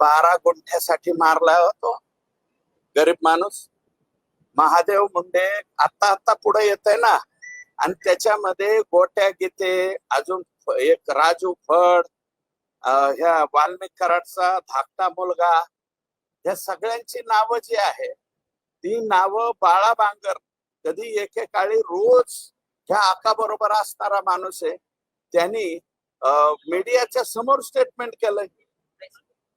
बारा गुंठ्यासाठी मारला होतो. गरीब माणूस. महादेव मुंडे आता आता पुढे येत आहे ना. आणि त्याच्यामध्ये गोट्या गीते अजून एक राजू फड ह्या वाल्मिक कराडचा धाकटा मुलगा ह्या सगळ्यांची नावं जी आहे ती नावं बाळा बांगर. कधी एकेकाळी रोज ह्या आका बरोबर असणारा माणूस आहे. त्यांनी मीडियाच्या समोर स्टेटमेंट केलंय.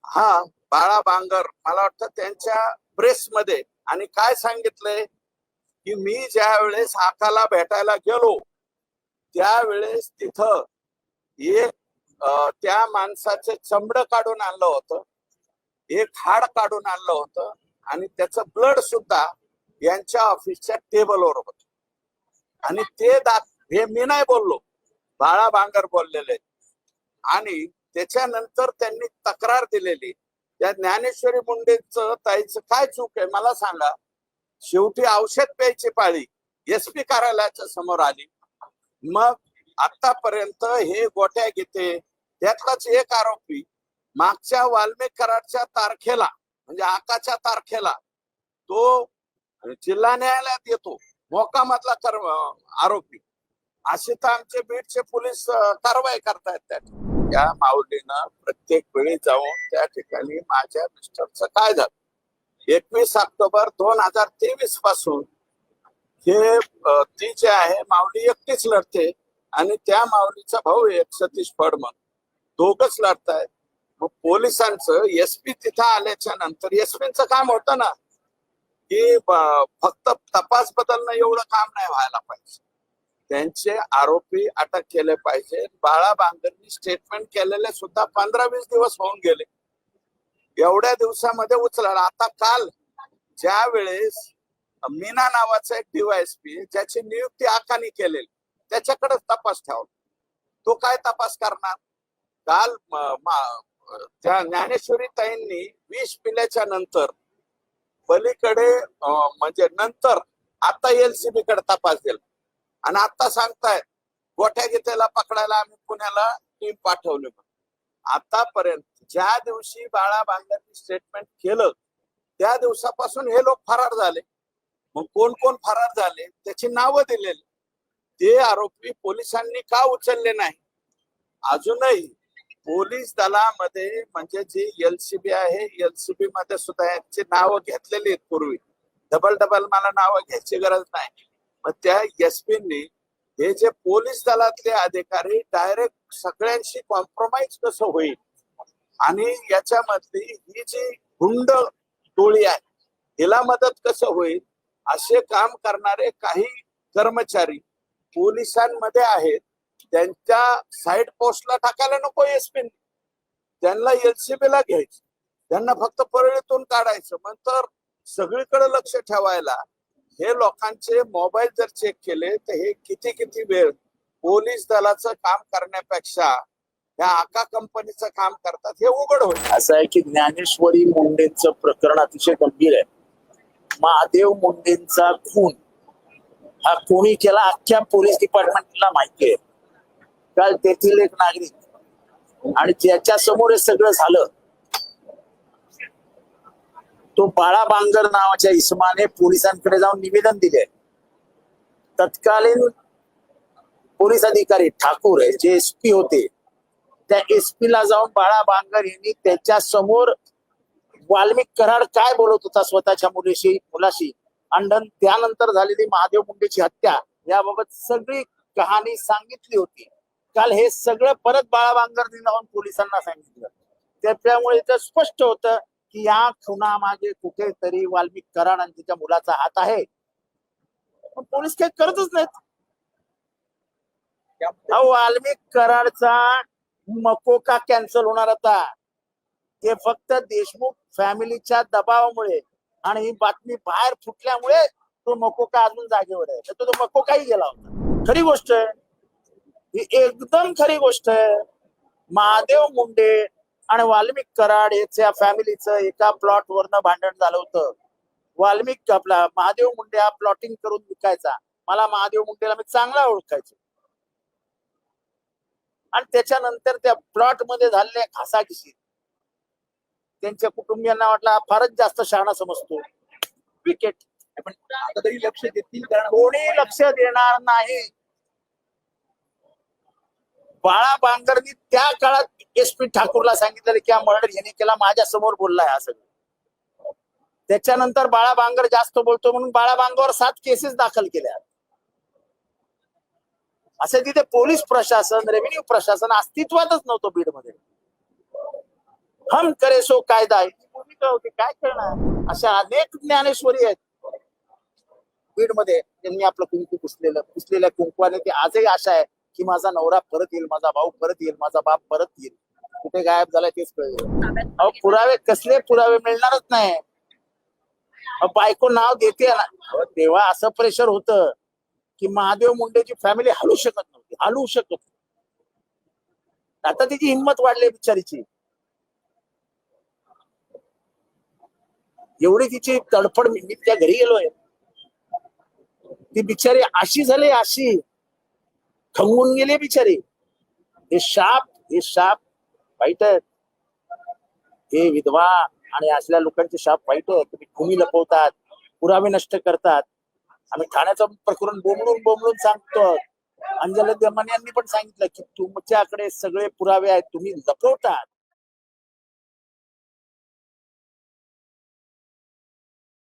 हा बाळा बांगर. मला वाटतं त्यांच्या प्रेसमध्ये. आणि काय सांगितलंय? की मी ज्या वेळेस आकाला भेटायला गेलो त्यावेळेस तिथं एक त्या माणसाचे चमड काढून आणलं होतं. एक हाड काढून आणलं होतं. आणि त्याचं ब्लड सुद्धा यांच्या ऑफिसच्या टेबलवर होत. आणि ते दाख हे मी नाही बोललो. बाळा बांगर बोललेले. आणि त्याच्यानंतर त्यांनी तक्रार दिलेली. त्या ज्ञानेश्वरी मुंडेच ताईचं काय चूक आहे मला सांगा. शेवटी औषध प्यायची पाळी एस पी कार्यालयाच्या समोर आली. मग आतापर्यंत हे गोट्या घेते. त्यातलाच एक आरोपी मागच्या वाल्मिक कराडच्या तारखेला म्हणजे आकाच्या तारखेला तो जिल्हा न्यायालयात येतो. मोकामातला कर आरोपी. असे तर आमचे बीडचे पोलीस कारवाई करतायत त्या त्या माऊलीनं प्रत्येक वेळी जाऊन त्या ठिकाणी माझ्या मिस्टरचं काय झालं? एकवीस ऑक्टोबर दोन हजार तेवीसपासून हे ती जे आहे माऊली एकटीच लढते आणि त्या माऊलीचा भाऊ एक सतीश फडमन दोघच लढतायत. मग पोलिसांचं एसपी तिथं आल्याच्यानंतर एसपीचं काम होतं ना की फक्त तपास बदलणं एवढं काम नाही व्हायला पाहिजे. त्यांचे आरोपी अटक केले पाहिजे. बाळा बांगरनी स्टेटमेंट केलेले सुद्धा पंधरा वीस दिवस होऊन गेले. एवढ्या दिवसामध्ये उचला आता काल ज्या वेळेस मीना नावाचा एक डीवायएसपी ज्याची नियुक्ती आखानी केलेली त्याच्याकडे तपास ठेवला. तो काय तपास करणार? काल त्या ज्ञानेश्वरी ताईंनी विष पिल्याच्या नंतर पलीकडे म्हणजे नंतर आता एलसीबी कडे तपास दिला. आणि आता सांगताय गोठ्या गीतेला पकडायला आम्ही पुण्याला टीम पाठवली आतापर्यंत ज्या दिवशी बाळा बांगरनी स्टेटमेंट केलं त्या दिवसापासून हे लोक फरार झाले. मग कोण कोण फरार झाले त्याची नावं दिलेली. ते आरोपी पोलिसांनी का उचलले नाही? अजूनही पोलीस दलामध्ये म्हणजे जी एलसीबी आहे एलसीबी मध्ये सुद्धा यांची नावं घेतलेली आहेत पूर्वी. डबल डबल मला नावं घ्यायची गरज नाही. मग त्या एसपींनी हे जे पोलीस दलातले अधिकारी डायरेक्ट सगळ्यांशी कॉम्प्रोमाइज कसं होईल? आणि याच्यामधली ही जी गुंड टोळी आहे हिला मदत कसं होईल? असे काम करणारे काही कर्मचारी पोलिसांमध्ये आहेत त्यांच्या साईड पोस्टला टाकायला नको एसपी त्यांना एलसीबी ला घ्यायचं. त्यांना फक्त परळीतून काढायचं. नंतर सगळीकडे लक्ष ठेवायला हे लोकांचे मोबाईल जर चेक केले तर हे किती किती वेळ पोलीस दलाचं काम करण्यापेक्षा ह्या आका कंपनीचं काम करतात हे उघड होईल. असं आहे की ज्ञानेश्वरी मुंडेंचं प्रकरण अतिशय गंभीर आहे. महादेव मुंडेंचा खून हा कोणी केला अख्ख्या पोलीस डिपार्टमेंटला माहिती आहे. काल तेथील एक नागरिक आणि ज्याच्या समोर हे सगळं झालं तो बाळा बांगर नावाच्या इसमाने पोलिसांकडे जाऊन निवेदन दिले. तत्कालीन पोलीस अधिकारी ठाकूर जे एस पी होते त्या एसपी ला जाऊन बाळा बांगर यांनी त्याच्यासमोर वाल्मिक कराड काय बोलत होता स्वतःच्या मुलीशी मुलाशी? अंडन त्यानंतर झालेली महादेव मुंडेची हत्या याबाबत सगळी कहाणी सांगितली होती. काल हे सगळं परत बाळा बांगर जाऊन पोलिसांना सांगितलं. त्यामुळे इथं स्पष्ट होतं की या खुनामागे कुठेतरी वाल्मिक कराड आणि तिच्या मुलाचा हात आहे. पण पोलीस काही करतच नाहीत. वाल्मिक कराडचा मकोका कॅन्सल होणार होता ते फक्त देशमुख फॅमिलीच्या दबावामुळे आणि ही बातमी बाहेर फुटल्यामुळे तो मकोका अजून जागेवर आहे. तर तो मकोकाही गेला होता. खरी गोष्ट आहे. ही एकदम खरी गोष्ट आहे. महादेव मुंडे आणि वाल्मिक कराड याच्या फॅमिलीचं एका प्लॉट वरनं भांडण झालं होतं. वाल्मिक आपला महादेव मुंडे हा प्लॉटिंग करून विकायचा. मला महादेव मुंडेला मी चांगला ओळखायचो. आणि त्याच्यानंतर त्या प्लॉटमध्ये झालेल्या घासाघिशी त्यांच्या कुटुंबियांना वाटला फारच जास्त शहाणा समजतो. विकेट पण आता तरी लक्ष देतील कारण कोणी लक्ष देणार नाही. बाळा बांगरनी त्या काळात एस पी ठाकूरला सांगितलं की हा मर्डर याने केला माझ्यासमोर बोललाय हा सगळं त्याच्यानंतर बाळा बांगर जास्त बोलतो म्हणून बाळा बांगरवर सात केसेस दाखल केल्या असे तिथे पोलीस प्रशासन रेव्हेन्यू प्रशासन अस्तित्वातच नव्हतं बीडमध्ये. हम करे सो कायदा आहे. भूमिका होती काय करणार? अशा अनेक ज्ञानेश्वरी आहेत. बीडमध्ये त्यांनी आपलं कुंकू पुसलेलं पुसलेल्या कुंकवाने ते आजही आशा आहे. की माझा नवरा परत येईल माझा भाऊ परत येईल माझा बाप परत येईल. कुठे गायब झालाय तेच कळलं. अहो पुरावे कसले पुरावे मिळणारच नाही. बायको नाव देते ना. तेव्हा असं प्रेशर होत की महादेव मुंडेची फॅमिली हलू शकत नव्हती हलू शकत आता तिची हिंमत वाढली बिचारीची. एवढी तिची तडफड मी मी त्या घरी गेलोय. ती बिचारी अशी झाली अशी. खंगून गेले बिचारे. हे शाप हे शाप वाईट आहेत हे विधवा आणि असल्या लोकांचे शाप वाईट आहेत तुम्ही भूमी लपवतात पुरावे नष्ट करतात. आम्ही ठाण्याचं प्रकरण बोंबलून बोंबलून सांगतो. अंजली दमन यांनी पण सांगितलं की तुमच्याकडे सगळे पुरावे आहेत तुम्ही लपवतात.